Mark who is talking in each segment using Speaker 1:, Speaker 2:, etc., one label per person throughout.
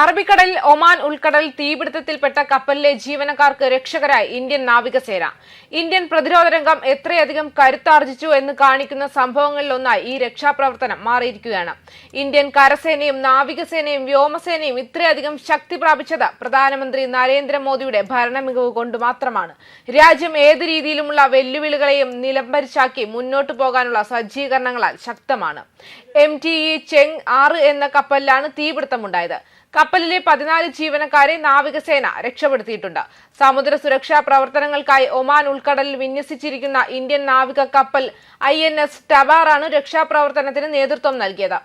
Speaker 1: അറബിക്കടലിൽ ഒമാൻ ഉൾക്കടൽ തീപിടുത്തത്തിൽപ്പെട്ട കപ്പലിലെ ജീവനക്കാർക്ക് രക്ഷകരായി ഇന്ത്യൻ നാവികസേന. ഇന്ത്യൻ പ്രതിരോധ രംഗം എത്രയധികം കരുത്താർജിച്ചു എന്ന് കാണിക്കുന്ന സംഭവങ്ങളിലൊന്നായി ഈ രക്ഷാപ്രവർത്തനം മാറിയിരിക്കുകയാണ്. ഇന്ത്യൻ കരസേനയും നാവികസേനയും വ്യോമസേനയും ഇത്രയധികം ശക്തി പ്രാപിച്ചത് പ്രധാനമന്ത്രി നരേന്ദ്രമോദിയുടെ ഭരണമികവ് കൊണ്ട് മാത്രമാണ്. രാജ്യം ഏത് രീതിയിലുമുള്ള വെല്ലുവിളികളെയും നിലംപരിച്ചാക്കി മുന്നോട്ടു പോകാനുള്ള സജ്ജീകരണങ്ങളാൽ ശക്തമാണ്. എം ടി ഇ ചെങ് ആറ് എന്ന കപ്പലിലാണ് തീപിടുത്തമുണ്ടായത്. കപ്പലിലെ പതിനാല് ജീവനക്കാരെ നാവികസേന രക്ഷപ്പെടുത്തിയിട്ടുണ്ട്. സമുദ്ര സുരക്ഷാ പ്രവർത്തനങ്ങൾക്കായി ഒമാൻ ഉൾക്കടലിൽ വിന്യസിച്ചിരിക്കുന്ന ഇന്ത്യൻ നാവിക കപ്പൽ ഐ എൻ എസ് ടബാറാണ് രക്ഷാപ്രവർത്തനത്തിന് നേതൃത്വം നൽകിയത്.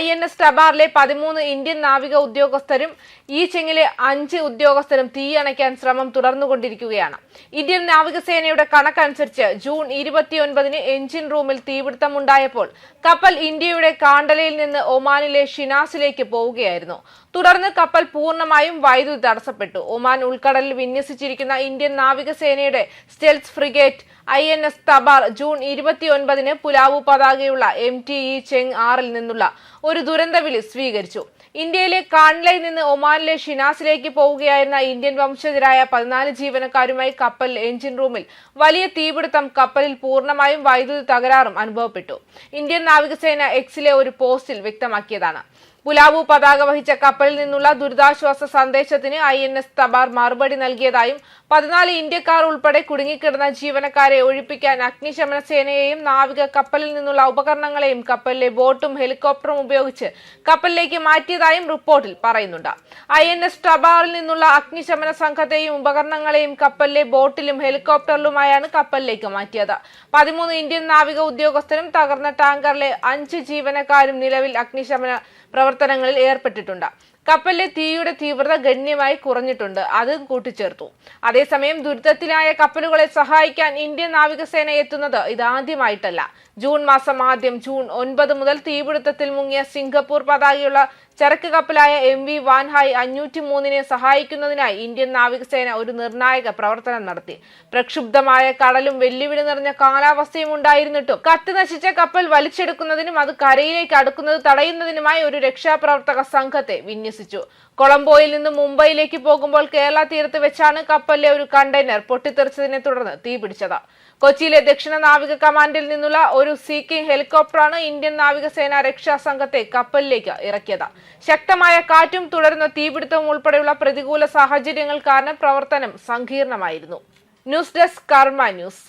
Speaker 1: ഐ എൻ എസ് ടബാറിലെ പതിമൂന്ന് ഇന്ത്യൻ നാവിക ഉദ്യോഗസ്ഥരും ഈ ചെങ്ങിലെ അഞ്ച് ഉദ്യോഗസ്ഥരും തീയണയ്ക്കാൻ ശ്രമം തുടർന്നുകൊണ്ടിരിക്കുകയാണ്. ഇന്ത്യൻ നാവികസേനയുടെ കണക്കനുസരിച്ച് ജൂൺ ഇരുപത്തിയൊൻപതിന് എഞ്ചിൻ റൂമിൽ തീപിടുത്തമുണ്ടായപ്പോൾ കപ്പൽ ഇന്ത്യയുടെ കാണ്ടലയിൽ നിന്ന് ഒമാനിലെ ഷിനാസിലേക്ക് പോവുകയായിരുന്നു. തുടർന്ന് കപ്പൽ പൂർണമായും വൈദ്യുതി തടസ്സപ്പെട്ടു. ഒമാൻ ഉൾക്കടലിൽ വിന്യസിച്ചിരിക്കുന്ന ഇന്ത്യൻ നാവികസേനയുടെ stealth frigate I N S Tabar June ഇരുപത്തിയൊൻപതിന് പുലാവു പതാകയുള്ള എം ടി ഇ ചെങ് ആറിൽ നിന്നുള്ള ഒരു ദുരന്തവിളി സ്വീകരിച്ചു. ഇന്ത്യയിലെ കാൺലയിൽ നിന്ന് ഒമാനിലെ ഷിനാസിലേക്ക് പോവുകയായിരുന്ന ഇന്ത്യൻ വംശജരായ പതിനാല് ജീവനക്കാരുമായി കപ്പൽ എഞ്ചിൻ റൂമിൽ വലിയ തീപിടുത്തം കപ്പലിൽ പൂർണമായും വൈദ്യുതി തകരാറും അനുഭവപ്പെട്ടു. ഇന്ത്യൻ നാവികസേന എക്സിലെ ഒരു പോസ്റ്റിൽ വ്യക്തമാക്കിയതാണ്. പുലാവു പതാക വഹിച്ച കപ്പലിൽ നിന്നുള്ള ദുരിതാശ്വാസ സന്ദേശത്തിന് ഐ എൻ എസ് തബാർ മറുപടി നൽകിയതായും പതിനാല് ഇന്ത്യക്കാർ ഉൾപ്പെടെ കുടുങ്ങിക്കിടന്ന ജീവനക്കാരെ ഒഴിപ്പിക്കാൻ അഗ്നിശമന സേനയെയും നാവിക കപ്പലിൽ നിന്നുള്ള ഉപകരണങ്ങളെയും കപ്പലിലെ ബോട്ടും ഹെലികോപ്റ്ററും ഉപയോഗിച്ച് കപ്പലിലേക്ക് മാറ്റിയതായും റിപ്പോർട്ടിൽ പറയുന്നുണ്ട്. ഐ എൻ എസ് ടബാറിൽ നിന്നുള്ള അഗ്നിശമന സംഘത്തെയും ഉപകരണങ്ങളെയും കപ്പലിലെ ബോട്ടിലും ഹെലികോപ്റ്ററിലുമായാണ് കപ്പലിലേക്ക് മാറ്റിയത്. പതിമൂന്ന് ഇന്ത്യൻ നാവിക ഉദ്യോഗസ്ഥരും തകർന്ന ടാങ്കറിലെ അഞ്ച് ജീവനക്കാരും നിലവിൽ അഗ്നിശമന പ്രവർത്തനങ്ങളിൽ ഏർപ്പെട്ടിട്ടുണ്ട്. കപ്പലിലെ തീയുടെ തീവ്രത ഗണ്യമായി കുറഞ്ഞിട്ടുണ്ട്. അത് കൂട്ടിച്ചേർത്തു. അതേസമയം ദുരിതത്തിലായ കപ്പലുകളെ സഹായിക്കാൻ ഇന്ത്യൻ നാവികസേന എത്തുന്നത് ഇതാദ്യമായിട്ടല്ല. ജൂൺ മാസം ആദ്യം ജൂൺ ഒൻപത് മുതൽ തീപിടുത്തത്തിൽ മുങ്ങിയ സിംഗപ്പൂർ പതാകയുള്ള ചരക്ക് കപ്പലായ എം വി വാൻഹായ് അഞ്ഞൂറ്റി മൂന്നിനെ സഹായിക്കുന്നതിനായി ഇന്ത്യൻ നാവികസേന ഒരു നിർണായക പ്രവർത്തനം നടത്തി. പ്രക്ഷുബ്ധമായ കടലും വെല്ലുവിളി നിറഞ്ഞ കാലാവസ്ഥയും ഉണ്ടായിരുന്നിട്ടും കത്തി നശിച്ച കപ്പൽ വലിച്ചെടുക്കുന്നതിനും അത് കരയിലേക്ക് അടുക്കുന്നത് തടയുന്നതിനുമായി ഒരു രക്ഷാപ്രവർത്തക സംഘത്തെ വിന്യസിച്ചു കൊളംബോയിൽ നിന്ന് മുംബൈയിലേക്ക് പോകുമ്പോൾ കേരള തീരത്ത് വെച്ചാണ് കപ്പലിലെ ഒരു കണ്ടെയ്നർ പൊട്ടിത്തെറിച്ചതിനെ തുടർന്ന് തീപിടിച്ചത് കൊച്ചിയിലെ ദക്ഷിണ നാവിക കമാൻഡിൽ നിന്നുള്ള ഒരു സീക്കിംഗ് ഹെലികോപ്റ്ററാണ് ഇന്ത്യൻ നാവികസേന രക്ഷാ സംഘത്തെ കപ്പലിലേക്ക് ഇറക്കിയത്. ശക്തമായ കാറ്റും തുടരുന്ന തീപിടുത്തവും ഉൾപ്പെടെയുള്ള പ്രതികൂല സാഹചര്യങ്ങൾ കാരണം പ്രവർത്തനം സങ്കീർണമായിരുന്നു. News desk Karma news.